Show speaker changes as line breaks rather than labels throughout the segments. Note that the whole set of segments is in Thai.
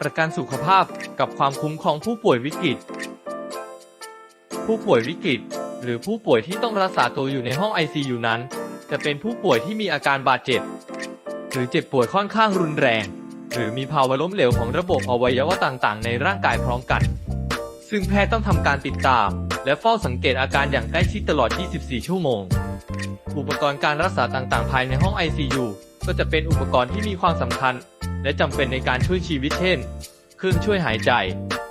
ประกันสุขภาพกับความคุ้มครองผู้ป่วยวิกฤต ผู้ป่วยวิกฤต หรือผู้ป่วยที่ต้องรักษาตัวอยู่ในห้อง ICU นั้น จะเป็นผู้ป่วยที่มีอาการบาดเจ็บ หรือเจ็บป่วยค่อนข้างรุนแรง หรือมีภาวะล้มเหลวของระบบอวัยวะต่างๆ ในร่างกายพร้อมกัน ซึ่งแพทย์ต้องทำการติดตาม และเฝ้าสังเกตอาการอย่างใกล้ชิดตลอด 24 ชั่วโมง อุปกรณ์การรักษาต่างๆ ภายในห้อง ICU ก็จะเป็นอุปกรณ์ที่มีความสำคัญ และจำเป็นในการช่วยชีวิตเช่น เครื่องช่วยหายใจ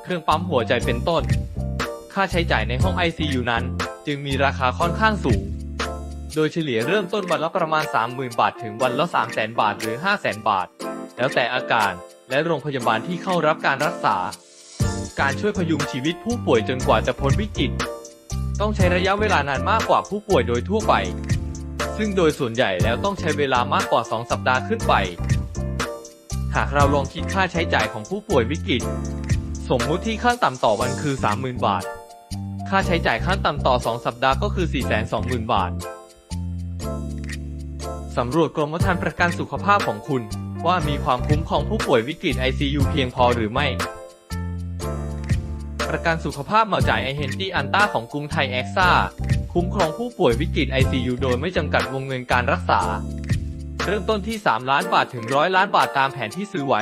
เครื่องปั๊มหัวใจเป็นต้น ค่าใช้จ่ายในห้อง ICU นั้น จึงมีราคาค่อนข้างสูง โดยเฉลี่ยเริ่มต้นวันละประมาณ 30,000 บาท ถึงวันละ 300,000 บาทหรือ 500,000 บาท แล้วแต่อาการและโรงพยาบาลที่เข้ารับการรักษา การช่วยพยุงชีวิตผู้ป่วยจนกว่าจะพ้นวิกฤต ต้องใช้ระยะเวลานานมากกว่าผู้ป่วยโดยทั่วไป ซึ่งโดยส่วนใหญ่แล้วต้องใช้เวลามากกว่า 2 สัปดาห์ขึ้นไป หากเราลองคิดค่าใช้จ่ายของผู้ป่วยวิกฤต สมมุติที่ขั้นต่ำต่อวันคือ 30,000 บาท ค่าใช้จ่ายขั้นต่ำต่อ 2 สัปดาห์ก็คือ 420,000 บาท สำรวจกรมธรรม์ประกันสุขภาพของคุณ ว่ามีความคุ้มครองผู้ป่วยวิกฤต ICU เพียงพอหรือไม่ ประกันสุขภาพเหมาจ่ายไอเฮนตี้อันต้าของกรุงไทยแอคซ่า คุ้มครองผู้ป่วยวิกฤต ICU โดยไม่จำกัดวงเงินการรักษา เริ่มต้นที่ 3 ล้านบาทถึงร้อยล้านบาทตามแผนที่ซื้อไว้